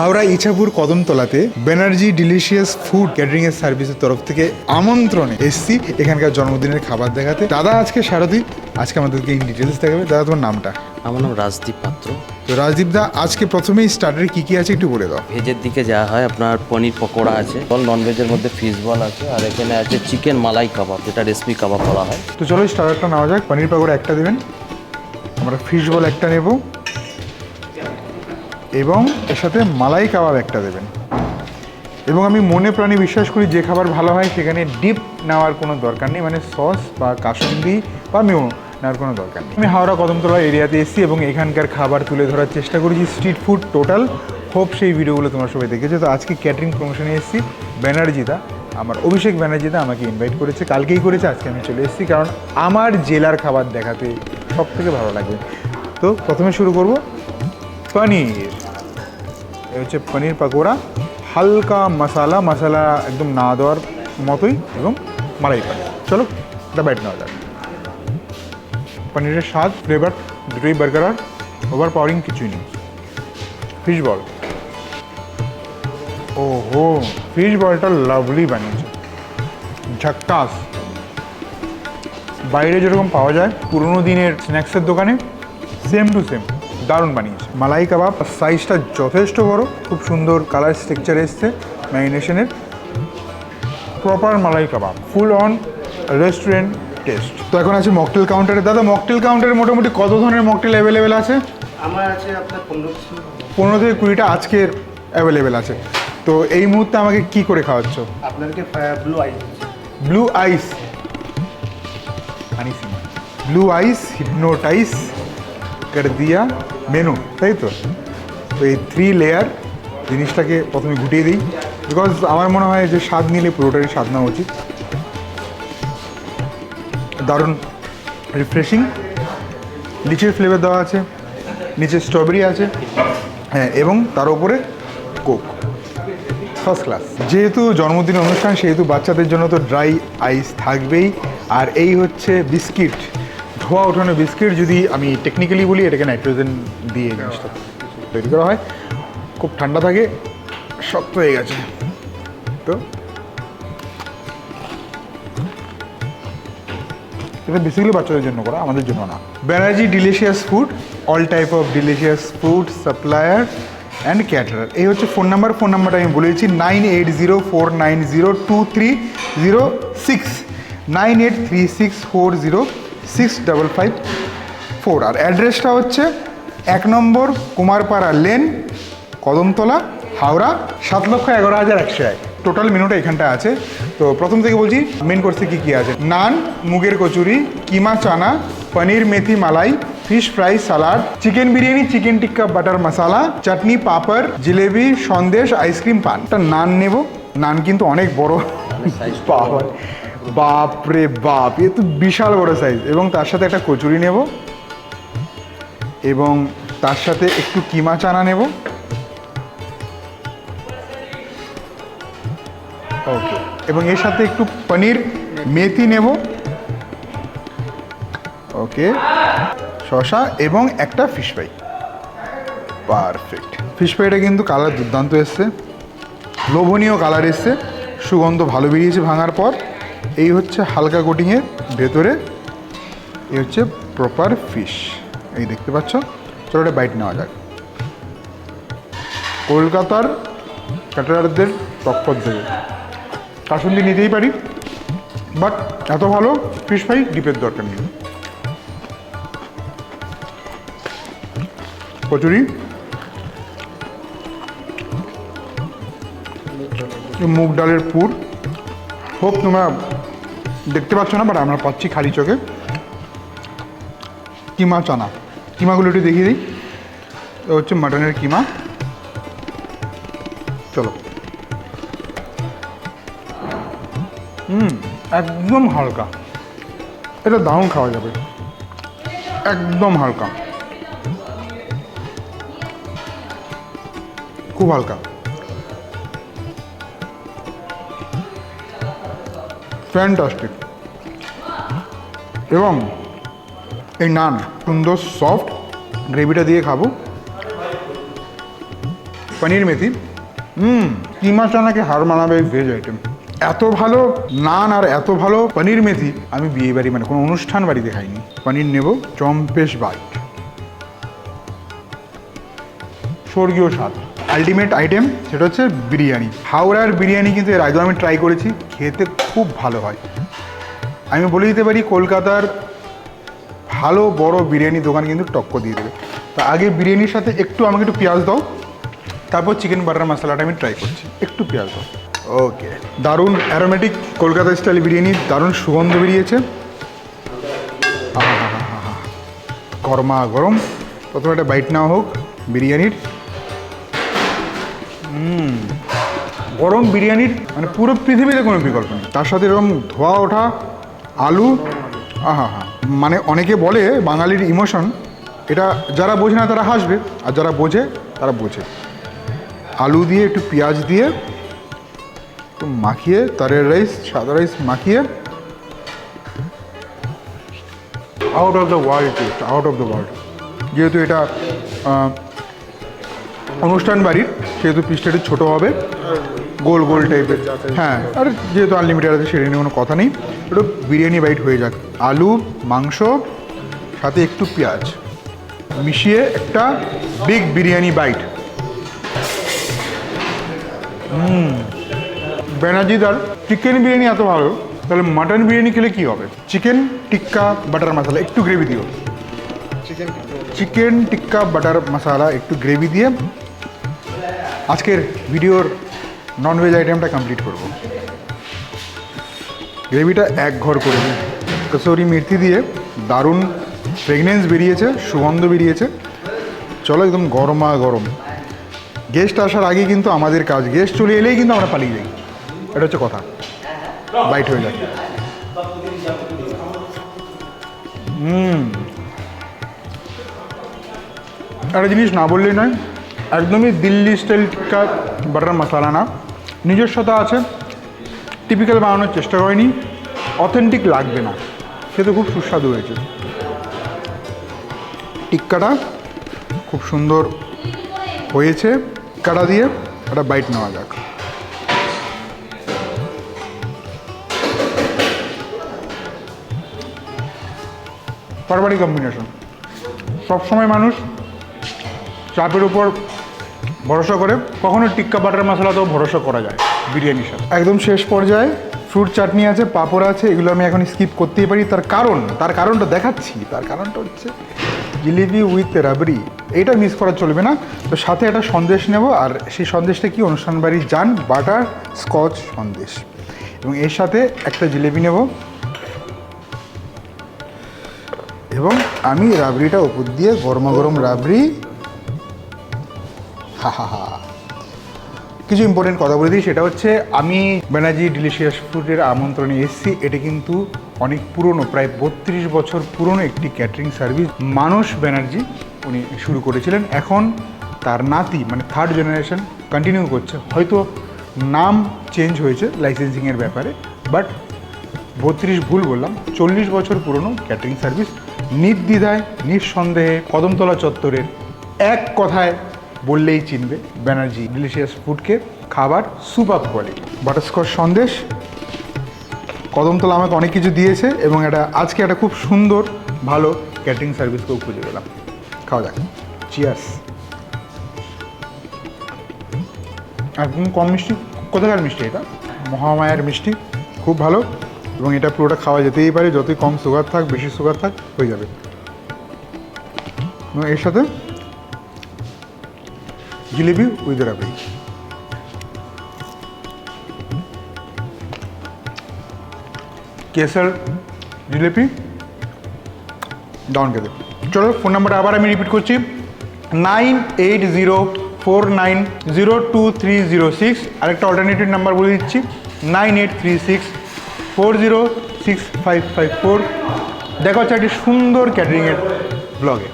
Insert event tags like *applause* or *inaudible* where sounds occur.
হাওড়া ইছাপুর কদমতলাতে Banerjee delicious food catering এর সার্ভিসের তরফ থেকে আমন্ত্রণে এসছি এখানকার জন্মদিনের খাবার দেখাতে। দাদা আজকে সারথি আজকে আমাদেরকে ইন ডিটেলস দেখাবে। দাদা তোমার নামটা? আমার নাম রাজদীপ পাত্র। তো রাজদীপ দা আজকে প্রথমেই স্টার্টারে কি কি আছে একটু বলে দাও। ভেজের দিকে যাওয়া হয় আপনার পনির পকোড়া আছে নন ভেজের মধ্যে ফিশ বল আছে আর এখানে আছে চিকেন মালাই কাবাব যেটা রেসপি কাবাব বলা হয়। তো চলো স্টার্টারটা নেওয়া যাক। পনির পকোড়া একটা দেবেন। আমরা ফিশ বল একটা নেব। এবং এর সাথে মালাই কাবাব একটা দেবেন। এবং আমি মনে প্রাণে বিশ্বাস করি যে খাবার ভালো হয় সেখানে ডিপ নেওয়ার কোনো দরকার নেই মানে সস বা কাসুন্দি বা মেও নেওয়ার কোনো দরকার নেই। আমি হাওড়া কদমতলা এরিয়াতে এসেছি এবং এখানকার খাবার তুলে ধরার চেষ্টা করেছি। স্ট্রিট ফুড টোটাল হোপ সেই ভিডিওগুলো তোমার সবাই দেখেছ। তো আজকে ক্যাটারিং প্রমোশনে এসেছি। ব্যানার্জিদা আমার অভিষেক ব্যানার্জিদা আমাকে ইনভাইট করেছে। কালকেই করেছে, আজকে আমি চলে এসেছি। কারণ আমার জেলার খাবার দেখাতে সব থেকে ভালো লাগবে তো প্রথমে শুরু করব। পনির। হচ্ছে পনির পাকোড়া হালকা মশালা মশালা একদম না দেওয়ার মতোই এবং মালাই পানির চলো এটা বাইট নেওয়া যাক পনিরের স্বাদ ফ্লেভার দুটোই বার্গার ওভার পাওয়ারিং কিছুই নেই ফিশ বল ও হো ফিশ বলটা লাভলি বানিয়েছে ঝাক্কাস বাইরে যেরকম পাওয়া যায় পুরোনো দিনের স্ন্যাক্সের দোকানে সেম টু সেম দারুণ বানিয়েছে। মালাই কাবাব সাইজটা যথেষ্ট বড় খুব সুন্দর কালার স্ট্রাকচার এসছে ম্যারিনেশনের proper malai kabab full on restaurant taste তো এখন আছে মকটেল কাউন্টারে দাদা মকটেল কাউন্টারে মোটামুটি কত ধরনের মকটেল অ্যাভেলেবেল আছে? আমার আছে আপনার পনেরো পনেরো থেকে কুড়িটা আজকের অ্যাভেলেবেল আছে। তো এই মুহূর্তে আমাকে কি করে খাওয়াচ্ছ? আপনাকে blue ice blue ice honey blue ice hypnotise কর দিয়া মেনু তাই তো? তো এই থ্রি লেয়ার জিনিসটাকে প্রথমে গুটিয়ে দিই বিকজ আমার মনে হয় যে স্বাদ নিলে পুরোটারই স্বাদ নেওয়া উচিত। দারুণ রিফ্রেশিং লিচের ফ্লেভার দেওয়া আছে, নিচে স্ট্রবেরি আছে হ্যাঁ এবং তার উপরে কোক ফার্স্ট ক্লাস যেহেতু জন্মদিন অনুষ্ঠান, সেহেতু বাচ্চাদের জন্য তো ড্রাই আইস থাকবেই। আর এই হচ্ছে বিস্কিট ধোয়া ওঠানো বিস্কিট যদি আমি টেকনিক্যালি বলি, এটাকে নাইট্রোজেন দিয়ে জিনিসটা তৈরি করা হয়। খুব ঠান্ডা থাকে, শক্ত হয়ে গেছে। তো এটা বেসিক্যালি বাচ্চাদের জন্য করা, আমাদের জন্য না। Banerjee delicious food all type of delicious food supplier and caterer এই হচ্ছে ফোন নাম্বার ফোন নাম্বারটা আমি বলেছি nine eight zero four nine zero two three zero six nine eight three six four zero six double five four আর অ্যাড্রেসটা হচ্ছে এক নম্বর Kumarpara lane Kadamtala Howrah সাত লক্ষ এগারো হাজার একশো এক। টোটাল মেনুটা এখানটা আছে। তো প্রথম থেকে বলছি মেন কোর্সে কী কী আছে? নান মুগের kachori keema chana paneer methi malai fish fry salad chicken biryani chicken tikka butter masala chutney papad jalebi sandesh ice cream paan. একটা নান নেব। নান কিন্তু অনেক বড়। বাবা বাপ রে বাপ, এ তো বিশাল বড় সাইজ এবং তার সাথে একটা কচুরি নেব। এবং তার সাথে একটু কিমা চানা নেব। ওকে এবং এর সাথে একটু পনির মেথি নেব। ওকে শশা এবং একটা ফিশ ফ্রাই পারফেক্ট ফিশ ফ্রাইটা কিন্তু কালার দুর্দান্ত এসছে। লোভনীয় কালার এসছে। সুগন্ধ ভালো বেরিয়েছে ভাঙার পর। এই হচ্ছে হালকা কোটিংয়ের ভেতরে, এই হচ্ছে প্রপার ফিশ এই দেখতে পাচ্ছ? চলো একটা বাইট নেওয়া যাক। কলকাতার ক্যাটারারদের টক্কর দেবে কাসুন্দি নিতেই পারি বাট এত ভালো ফিশ ফ্রাই ডিপের দরকার নেই। কচুরি। মুগ ডালের পুর। হোপ তোমরা দেখতে পাচ্ছ না বাট আমরা পাচ্ছি খালি চোখে। কিমা চানা। কিমাগুলো একটু দেখিয়ে দিই। হচ্ছে মাটনের কিমা। চলো। হুম, একদম হালকা। এটা দারুণ খাওয়া যাবে। একদম হালকা। খুব হালকা। ফ্যান্টাস্টিক এবং এই নান, সুন্দর সফট গ্রেভিটা দিয়ে খাব। পনির মেথি। হুম কিমা চানাকে হার মানাবে ভেজ আইটেম এত ভালো নান আর এত ভালো পনির মেথি আমি বিয়ে বাড়ি মানে কোনো অনুষ্ঠান বাড়িতে খাইনি। পনির নেব চম্পেশ বাইট স্বর্গীয় স্বাদ। আলটিমেট আইটেম সেটা হচ্ছে বিরিয়ানি। হাওড়ার বিরিয়ানি কিন্তু এর আগেও আমি ট্রাই করেছি খেতে খুব ভালো হয়। আমি বলে দিতে পারি কলকাতার ভালো বড় বিরিয়ানি দোকান কিন্তু টক্কর দিয়ে দেবে। তা আগে বিরিয়ানির সাথে একটু আমাকে একটু পেঁয়াজ দাও তারপর চিকেন বাটার মশলাটা আমি ট্রাই করছি। একটু পেঁয়াজ দাও। ওকে দারুণ অ্যারোমেটিক কলকাতা স্টাইল বিরিয়ানি দারুণ সুগন্ধ বেরিয়েছে। গরমা গরম। প্রথমে একটা বাইট নেওয়া হোক বিরিয়ানির। গরম বিরিয়ানির মানে পুরো পৃথিবীতে কোনো বিকল্প নেই। তার সাথে এরকম ধোয়া ওঠা, আলু, আহা, হা। মানে অনেকে বলে বাঙালির ইমোশন, এটা যারা বোঝে না তারা হাসবে, আর যারা বোঝে, তারা বোঝে। আলু দিয়ে একটু পেঁয়াজ দিয়ে, একটু মাখিয়ে, তারের রাইস, সাদা রাইস মাখিয়ে out of the world taste out of the world যেহেতু এটা অনুষ্ঠান বাড়ির, সেহেতু পিসটা একটু ছোটো হবে। গোল গোল টাইপের হ্যাঁ আর যেহেতু আনলিমিটেড আছে সেটা নিয়ে কোনো কথা নেই। একটু বিরিয়ানি বাইট হয়ে যাক। আলু মাংস সাথে একটু পেঁয়াজ। মিশিয়ে একটা বিগ বিরিয়ানি বাইট হুম। ব্যানার্জি দার চিকেন বিরিয়ানি এত ভালো তাহলে মাটন বিরিয়ানি খেলে কী হবে? চিকেন টিক্কা বাটার মশলা একটু গ্রেভি দিও। Chicken chicken tikka butter masala একটু গ্রেভি দিয়ে। আজকের ভিডিওর ননভেজ আইটেমটা কমপ্লিট করব। গ্রেভিটা এক ঘর করে দিই কসুরি মেথি দিয়ে দারুণ ফ্রেগনেন্স বেরিয়েছে, সুগন্ধ বেরিয়েছে। চলো একদম গরমা গরম। গেস্ট আসার আগে কিন্তু আমাদের কাজ। গেস্ট চলে এলেই কিন্তু আমরা পালিয়ে যাই। এটা হচ্ছে কথা। বাইট হয়ে যায়। একটা জিনিস না বললেই নয় একদমই দিল্লি স্টাইল টিক্কা বাটার মশলা না। নিজস্বতা আছে টিপিক্যাল বানানোর চেষ্টা করেনি অথেন্টিক লাগবে না। খেতে খুব সুস্বাদু হয়েছে। টিক্কাটা খুব সুন্দর হয়েছে, কাটা দিয়ে একটা বাইট নেওয়া যাক। পারবারি কম্বিনেশন সবসময় মানুষ চাপের উপর ভরসা করে কখনো টিক্কা বাটার মশলাতেও ভরসা করা যায়, বিরিয়ানির সাথে। একদম শেষ পর্যায়ে ফ্রুট চাটনি আছে, পাঁপড় আছে, এগুলো আমি এখন স্কিপ করতেই পারি। তার কারণ, তার কারণটা দেখাচ্ছি। তার কারণটা হচ্ছে জিলিপি উইথ রাবড়ি। এইটা মিস করা চলবে না। তো সাথে একটা সন্দেশ নেব, আর সেই সন্দেশটা কি? অনুষ্ঠান বাড়ি যান বাটার, স্কচ সন্দেশ। এবং এর সাথে একটা জিলিপি নেব। এবং আমি রাবড়িটা উপর দিয়ে গরমা গরম রাবড়ি *laughs* কিছু ইম্পর্টেন্ট কথা বলে দিই, সেটা হচ্ছে আমি ব্যানার্জি ডিলিশিয়াস ফুডের আমন্ত্রণে এসেছি। এটা কিন্তু অনেক পুরনো, প্রায় বত্রিশ বছর পুরনো একটি ক্যাটারিং সার্ভিস মানস ব্যানার্জি উনি শুরু করেছিলেন। এখন তার নাতি মানে থার্ড জেনারেশন কন্টিনিউ করছে। হয়তো নাম চেঞ্জ হয়েছে লাইসেন্সিংয়ের ব্যাপারে বাট বত্রিশ ভুল বললাম, চল্লিশ বছর পুরনো ক্যাটারিং সার্ভিস নির্দ্বিধায়, নিঃসন্দেহে কদমতলা চত্বরের এক কথায় বললেই চিনবে। ব্যানার্জি ডিলিশিয়াস ফুডকে খাবার super quality butterscotch sandesh. Kadamtala আমাকে অনেক কিছু দিয়েছে এবং এটা আজকে একটা খুব সুন্দর, ভালো ক্যাটারিং সার্ভিসকেও খুঁজে পেলাম। খাওয়া যাক। চিয়ার্স একদম কম মিষ্টি? কোথাকার মিষ্টি এটা? মহামায়ার মিষ্টি। খুব ভালো। এবং এটা পুরোটা খাওয়া যেতেই পারে। যতই কম সুগার থাক, বেশি সুগার থাক, হয়ে যাবে। এবং এর সাথে জিলিপি উইথ রাবড়ি কেসার জিলিপি ডাউন খেতে চলো ফোন নাম্বারটা আবার আমি রিপিট করছি। Nine eight zero four nine zero two three zero six. আরেকটা অল্টারনেটিভ নাম্বার বলে দিচ্ছি। Nine eight three six four zero six five five four. দেখা হচ্ছে একটি সুন্দর ক্যাটারিংয়ের ব্লগে